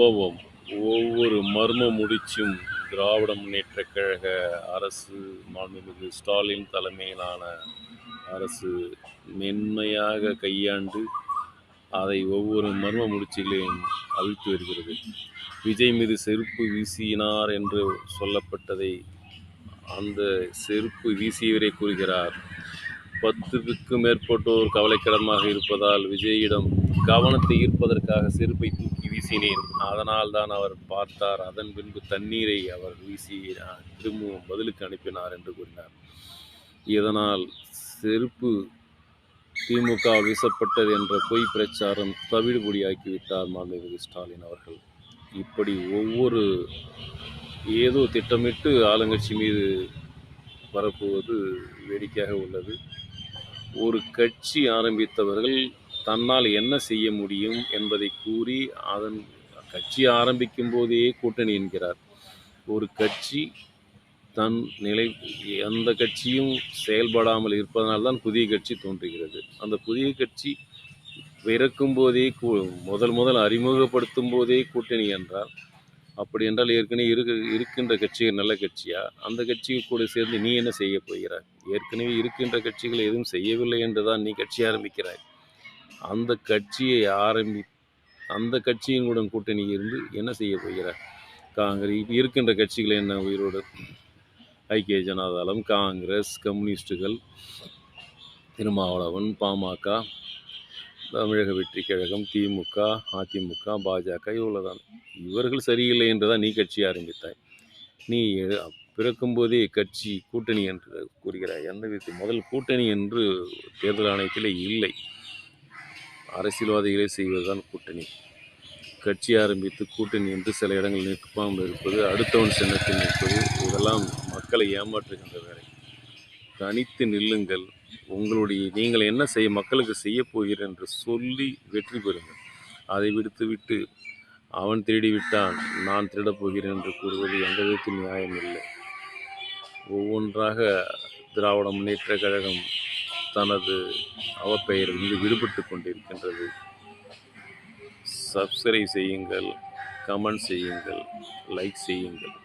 சம்பவம். ஒவ்வொரு மர்ம முடிச்சும் திராவிட முன்னேற்ற கழக அரசு மாண்புமிகு ஸ்டாலின் தலைமையிலான அரசு மென்மையாக கையாண்டு அதை ஒவ்வொரு மர்ம முடிச்சிலையும் அவிழ்த்து வருகிறது. விஜய் மீது செருப்பு வீசினார் என்று சொல்லப்பட்டதை அந்த செருப்பு வீசியவரே கூறுகிறார். பத்துக்கும் மேற்பட்டோர் கவலைக்கிடமாக இருப்பதால் விஜயிடம் கவனத்தை ஈர்ப்பதற்காக செருப்பை தூக்கி வீசினேன். அதனால் தான் அவர் பார்த்தார். அதன் பின்பு தண்ணீரை அவர் வீசி திரும்பவும் பதிலுக்கு அனுப்பினார் என்று கூறினார். இதனால் செருப்பு திமுக வீசப்பட்டது என்ற பொய் பிரச்சாரம் தவிடுபொடியாக்கிவிட்டார் மாண்புமிகு ஸ்டாலின் அவர்கள். இப்படி ஒவ்வொரு ஏதோ திட்டமிட்டு ஆளுங்கட்சி மீது பரப்புவது வேடிக்கையாக உள்ளது. ஒரு கட்சி ஆரம்பித்தவர்கள் தன்னால் என்ன செய்ய முடியும் என்பதை கூறி அதன் கட்சி ஆரம்பிக்கும் போதே கூட்டணி என்கிறார். ஒரு கட்சி தன் நிலை எந்த கட்சியும் செயல்படாமல் இருப்பதனால்தான் புதிய கட்சி தோன்றுகிறது. அந்த புதிய கட்சி பிறக்கும் போதே கூ- முதல் முதல் அறிமுகப்படுத்தும் போதே கூட்டணி என்றால் அப்படி என்றால் ஏற்கனவே இருக்க இருக்கின்ற கட்சிகள் நல்ல கட்சியா? அந்த கட்சி கூட சேர்ந்து நீ என்ன செய்ய போகிறாய்? ஏற்கனவே இருக்கின்ற கட்சிகள் எதுவும் செய்யவில்லை என்றுதான் நீ கட்சி ஆரம்பிக்கிறாய். அந்த கட்சியை ஆரம்பி அந்த கட்சியினுடன் கூட்டணி இருந்து என்ன செய்ய போகிறார்? காங்கிரஸ் இருக்கின்ற கட்சிகளை என்ன உயிரோடு? ஐக்கிய ஜனதாதளம் காங்கிரஸ் கம்யூனிஸ்டுகள் திருமாவளவன் பாமக தமிழக வெற்றி கழகம் திமுக அதிமுக பாஜக இவ்வளோதான் இவர்கள் சரியில்லை என்றுதான் நீ கட்சி ஆரம்பித்தாய். நீ பிறக்கும்போதே கட்சி கூட்டணி என்று கூறுகிறாய். எந்த விதத்தில் முதல் கூட்டணி என்று தேர்தல் ஆணையத்தில் இல்லை. அரசியல்வாதிகளை செய்வதுதான் கூட்டணி. கட்சி ஆரம்பித்து கூட்டணி என்று சில இடங்கள் நிற்காமல் இருப்பது அடுத்தவன் சின்னத்தில் நிற்பது இதெல்லாம் மக்களை ஏமாற்றுகின்ற வேலை. தனித்து நில்லுங்கள். உங்களுடைய நீங்கள் என்ன செய்ய மக்களுக்கு செய்ய என்று சொல்லி வெற்றி பெறுங்கள். அதை விடுத்துவிட்டு அவன் திருடி விட்டான் நான் திருடப் போகிறேன் என்று கூறுவது எந்த விதத்தில் நியாயம் இல்லை ஒவ்வொன்றாக திராவிட முன்னேற்ற கழகம் தனது அவப்பெயரிலிருந்து விடுபட்டு கொண்டிருக்கின்றது. சப்ஸ்கிரைப் செய்யுங்கள் கமெண்ட் செய்யுங்கள் லைக் செய்யுங்கள்.